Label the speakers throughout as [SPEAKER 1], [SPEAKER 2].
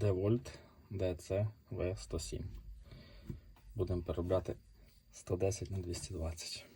[SPEAKER 1] Девольт DC V107. Будемо переробляти 110 на 220.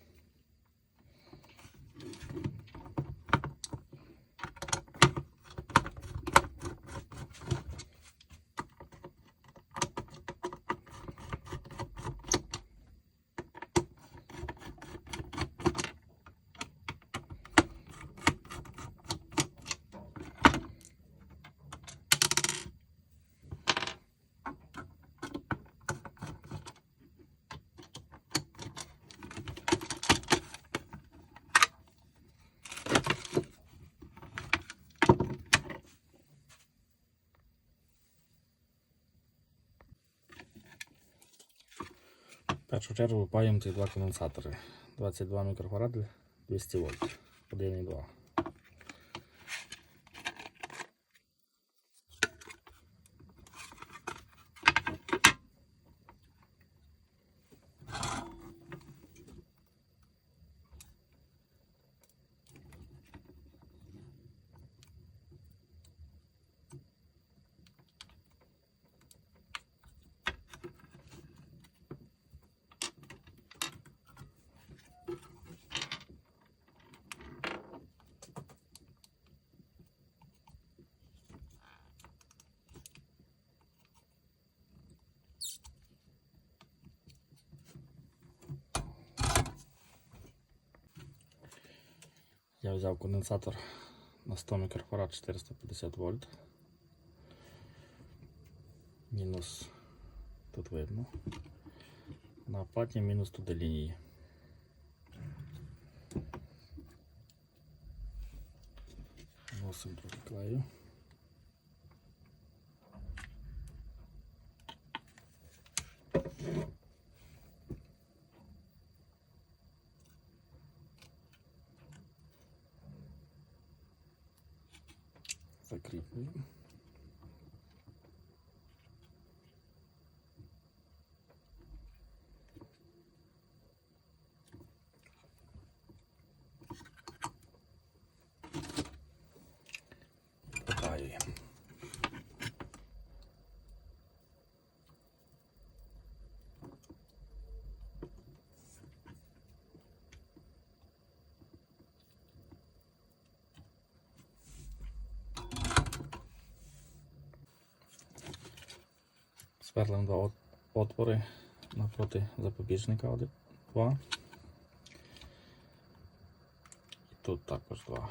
[SPEAKER 1] Першу чергу паємо ці два конденсатори. 22 мікрофаради 200 вольт. 1 Я взяв конденсатор на 100 мікрофарад 450 вольт. Мінус тут видно. На платні мінус туди лінії. Носим тут клею. kliknij. Сверлим два отвори напроти запобіжника один, два. І тут також два.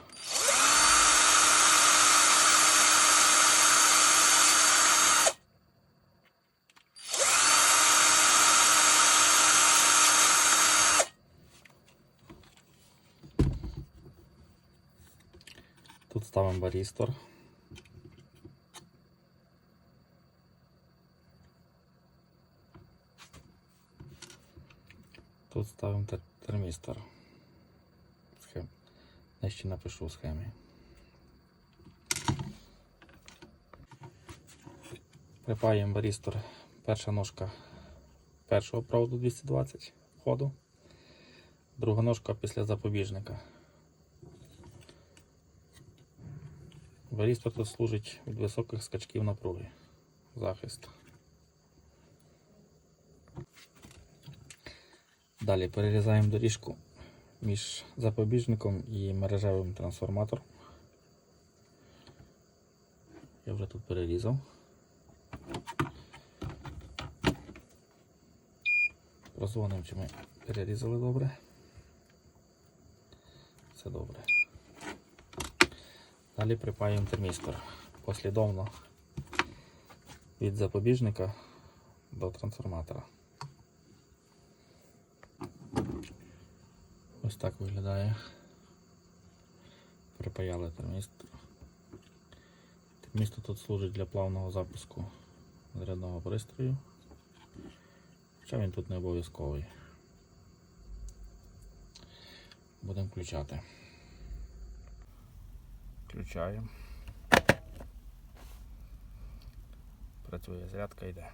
[SPEAKER 1] Тут ставимо барістор. Тут ставимо термістор. Схем. Нижче напишу в схемі. Припаємо барістор. Перша ножка першого проводу 220 ходу. Друга ножка після запобіжника. Барістор тут служить від високих скачків напруги. Захист. Далі перерізаємо доріжку між запобіжником і мережевим трансформатором. Я вже тут перерізав. Прозвонимо, чи ми перерізали добре. Все добре. Далі припаємо термістор послідовно від запобіжника до трансформатора. Ось так виглядає. Припаяли термістор. Термістор тут служить для плавного запуску зарядного пристрою. Хоча він тут не обов'язковий. Будемо включати. Включаємо. Працює зарядка йде.